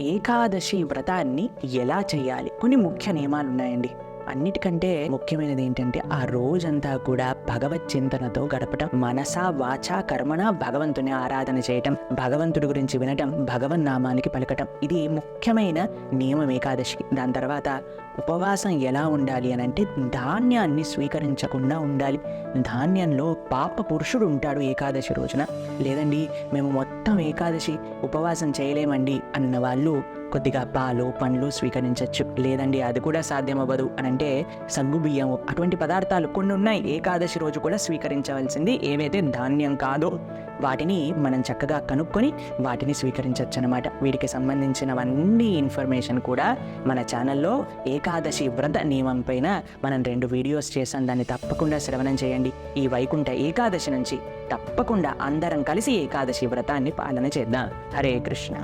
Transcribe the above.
ఏకాదశి వ్రతాన్ని ఎలా చేయాలి? కొన్ని ముఖ్య నియమాలు ఉన్నాయండి అన్నిటికంటే ముఖ్యమైనది ఏంటంటే ఆ రోజంతా కూడా భగవత్ చింతనతో గడపటం మనస వాచా కర్మణ భగవంతుని ఆరాధన చేయటం భగవంతుడి గురించి వినటం భగవన్ నామానికి పలకటం. ఇది ముఖ్యమైన నియమం ఏకాదశికి. దాని తర్వాత ఉపవాసం ఎలా ఉండాలి అని అంటే ధాన్యాన్ని స్వీకరించకుండా ఉండాలి. ధాన్యంలో పాప పురుషుడు ఉంటాడు ఏకాదశి రోజున. లేదండి మేము మొత్తం ఏకాదశి ఉపవాసం చేయలేమండి అన్న వాళ్ళు కొద్దిగా పాలు పండ్లు స్వీకరించవచ్చు లేదండి అది కూడా సాధ్యమవ్వదు అని అంటే సగ్గు బియ్యం అటువంటి పదార్థాలు కొన్ని ఉన్నాయి. ఏకాదశి రోజు కూడా స్వీకరించవలసింది. ఏవైతే ధాన్యం కాదో వాటిని మనం చక్కగా కనుక్కొని వాటిని స్వీకరించవచ్చు అనమాట వీటికి సంబంధించినవన్నీ ఇన్ఫర్మేషన్ కూడా మన ఛానల్లో ఏకాదశి వ్రత నియమం పైన మనం రెండు వీడియోస్ చేసాం దాన్ని తప్పకుండా శ్రవణం చేయండి. ఈ వైకుంఠ ఏకాదశి నుంచి తప్పకుండా అందరం కలిసి ఏకాదశి వ్రతాన్ని పాలన చేద్దాం. హరే కృష్ణ.